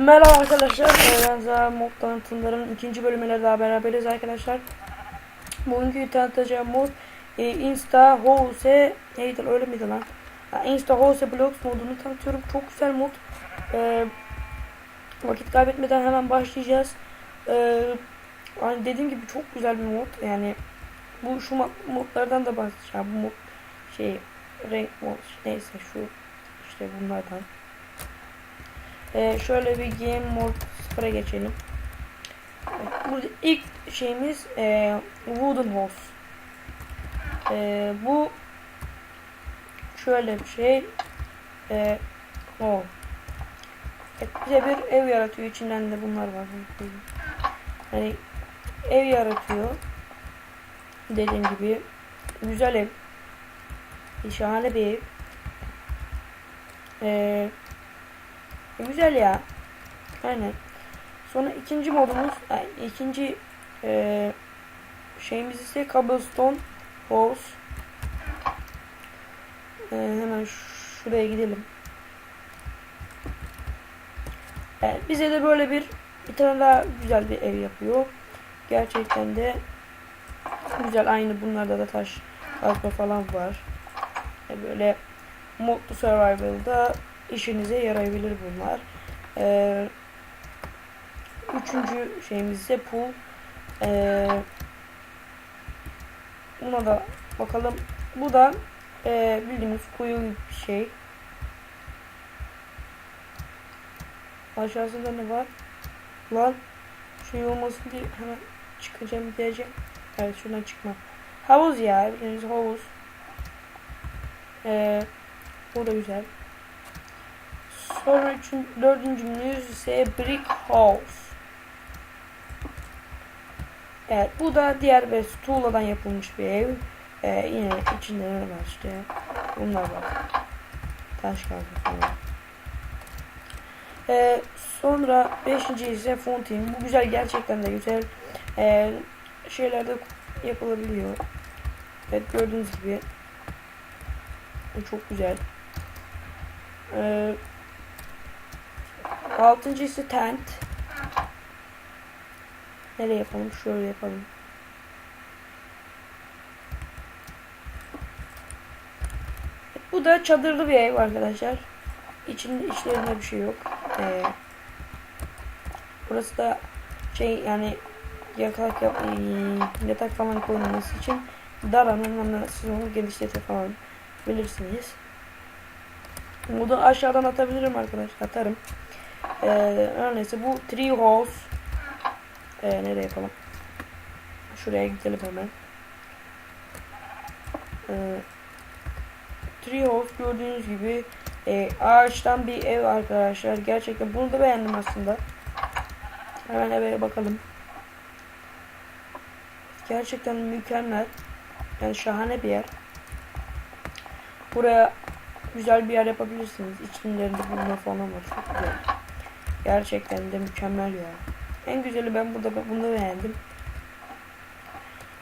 Merhaba arkadaşlar. Ben Zaha mod tanıtımların ikinci bölümüyle daha beraberiz arkadaşlar. Bugünkü tanıtacağım mod e, Insta Hose neydi öyle miydi lan? Insta Hose Blocks modunu tanıtıyorum. Çok güzel mod. Ee, vakit kaybetmeden hemen başlayacağız. Ee, hani dediğim gibi çok güzel bir mod. Yani bu şu mod- modlardan da bahsedeceğim. Bu mod şey renk mod neyse şu işte bunlardan. Ee, şöyle bir game mode 0'a geçelim. Burada ilk şeyimiz e, Wooden Horse. E, bu şöyle bir şey. E, o. Evet, bize bir ev yaratıyor. İçinden de bunlar var. Yani ev yaratıyor. Dediğim gibi güzel ev. Şahane bir ev. Eee e, Güzel ya. Aynen. Sonra ikinci modumuz, yani ikinci e, şeyimiz ise Cobblestone House. E, hemen şuraya gidelim. E, bize de böyle bir bir tane daha güzel bir ev yapıyor. Gerçekten de güzel. Aynı bunlarda da taş kazma falan var. E, böyle Modlu Survival'da işinize yarayabilir bunlar. Ee, üçüncü şeyimiz ise pool. Ee, buna da bakalım. Bu da e, bildiğimiz gibi bir şey. Aşağısında ne var? Lan şey olmasın diye hemen çıkacağım diyeceğim. Evet şuradan çıkma. Havuz ya bildiğiniz havuz. Ee, bu da güzel. Sonra üçün, dördüncümüz ise Brick House. Evet bu da diğer bir tuğladan yapılmış bir ev. Ee, yine içinde ne var işte. Bunlar var. Taş kaldı. Ee, sonra beşinci ise Fontaine. Bu güzel gerçekten de güzel. Ee, şeylerde yapılabiliyor. Evet gördüğünüz gibi. Bu çok güzel. Ee, Altıncısı tent. Nereye yapalım? Şöyle yapalım. Bu da çadırlı bir ev arkadaşlar. İçinde içlerinde bir şey yok. Ee, burası da şey yani yatak yap, ee, yatak falan koyulması için dar anlamda siz onu genişletir falan bilirsiniz. Bunu aşağıdan atabilirim arkadaşlar. Atarım. Ee, her neyse bu tree house ee, nereye yapalım? Şuraya gidelim hemen. Ee, tree house gördüğünüz gibi e, ağaçtan bir ev arkadaşlar. Gerçekten bunu da beğendim aslında. Hemen eve bakalım. Gerçekten mükemmel. Yani şahane bir yer. Buraya güzel bir yer yapabilirsiniz. İçlerinde bunlar falan var. Çok güzel. Gerçekten de mükemmel ya. En güzeli ben burada bunu beğendim.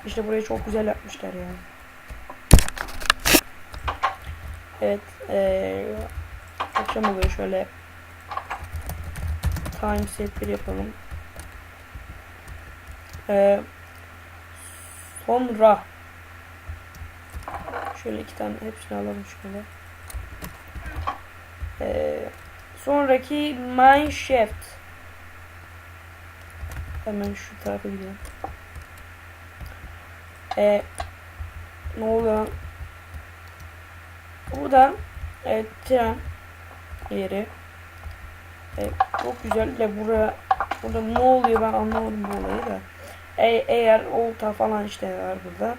İşte burayı çok güzel yapmışlar ya. Evet. Ee, akşam oluyor şöyle time set bir yapalım. Ee, sonra şöyle iki tane hepsini alalım şöyle. Ee, sonraki Mineshaft. Hemen şu tarafa gidelim. Ee, ne oluyor? Burada e, tren yeri. E, çok güzel de burada burada ne oluyor ben anlamadım bu olayı da. E, eğer olta falan işte var burada.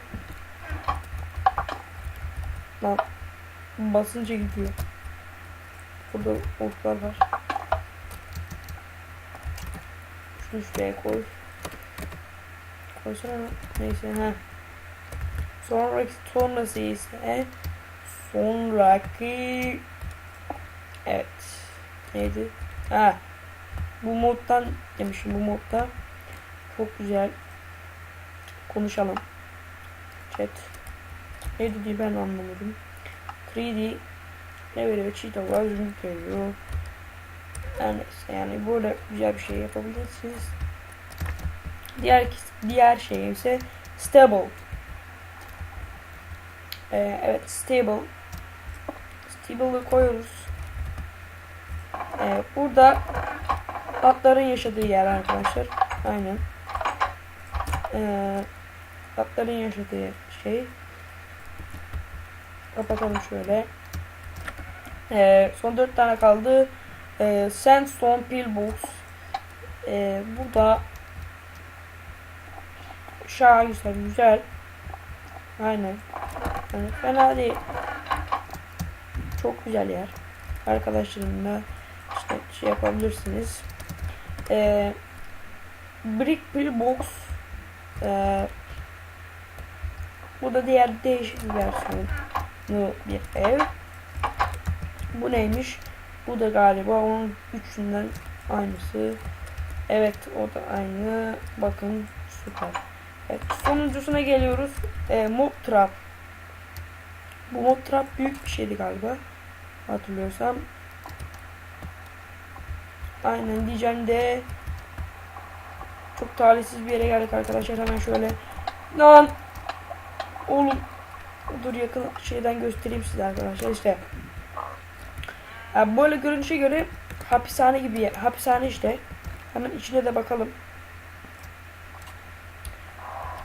Lan basınca gidiyor. Burada otlar var. Şunu şuraya koy. Koysana. Neyse ha. Sonraki sonrası ise sonraki evet neydi? Ha bu moddan demişim bu modda çok güzel konuşalım. Chat. Ne dediği ben anlamadım. 3D ne veriyor? Cheetah var, zümrüt veriyor. Neyse, yani böyle güzel bir şey yapabilirsiniz. Diğer diğer şey ise stable. Ee, evet stable. Stable'ı koyuyoruz. Ee, burada atların yaşadığı yer arkadaşlar. Aynen. Ee, atların yaşadığı şey. Kapatalım şöyle. Ee, son 4 tane kaldı. Ee, Sandstone Pillbox. Ee, burada şaheser güzel. Aynen. Yani fena değil. Çok güzel yer. Arkadaşlarımla işte şey yapabilirsiniz. Ee, Brick Pillbox. Ee, bu da diğer değişik bir versiyonu bir ev. Bu neymiş? Bu da galiba onun üçünden aynısı. Evet o da aynı. Bakın süper. Evet, sonuncusuna geliyoruz. E, mob trap. Bu mob trap büyük bir şeydi galiba. Hatırlıyorsam. Aynen diyeceğim de çok talihsiz bir yere geldik arkadaşlar. Hemen şöyle lan oğlum dur yakın şeyden göstereyim size arkadaşlar işte. Yani böyle görünüşe göre hapishane gibi yer. Hapishane işte. Hemen içine de bakalım.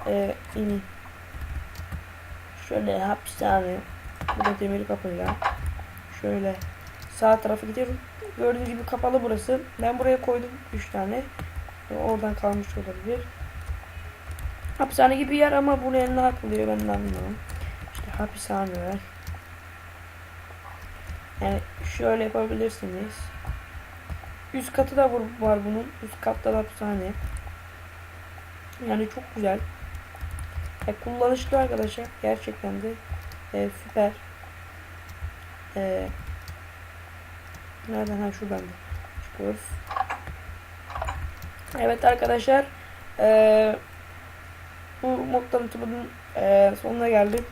Ee, ini. Şöyle hapishane. Bu da demir kapıyla. Şöyle sağ tarafa gidiyorum. Gördüğünüz gibi kapalı burası. Ben buraya koydum 3 tane. Oradan kalmış olabilir. Hapishane gibi yer ama buraya ne yapılıyor ben de anlamıyorum. İşte hapishaneler. Yani şöyle yapabilirsiniz. Üst katı da var bunun. Üst katta da hapishane. Yani çok güzel. E, kullanışlı arkadaşlar. Gerçekten de e, süper. E, nereden? Ha şuradan da çıkıyoruz. Evet arkadaşlar. E, bu mod tanıtımının e, sonuna geldim.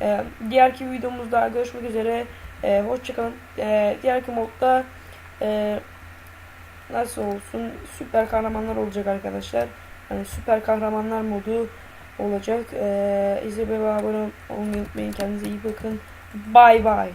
E, diğerki videomuzda görüşmek üzere. E, hoşçakalın. E, diğerki modda e, nasıl olsun süper kahramanlar olacak arkadaşlar. Yani süper kahramanlar modu olacak. E, izlemeye ve abone olmayı unutmayın. Kendinize iyi bakın. Bye bye.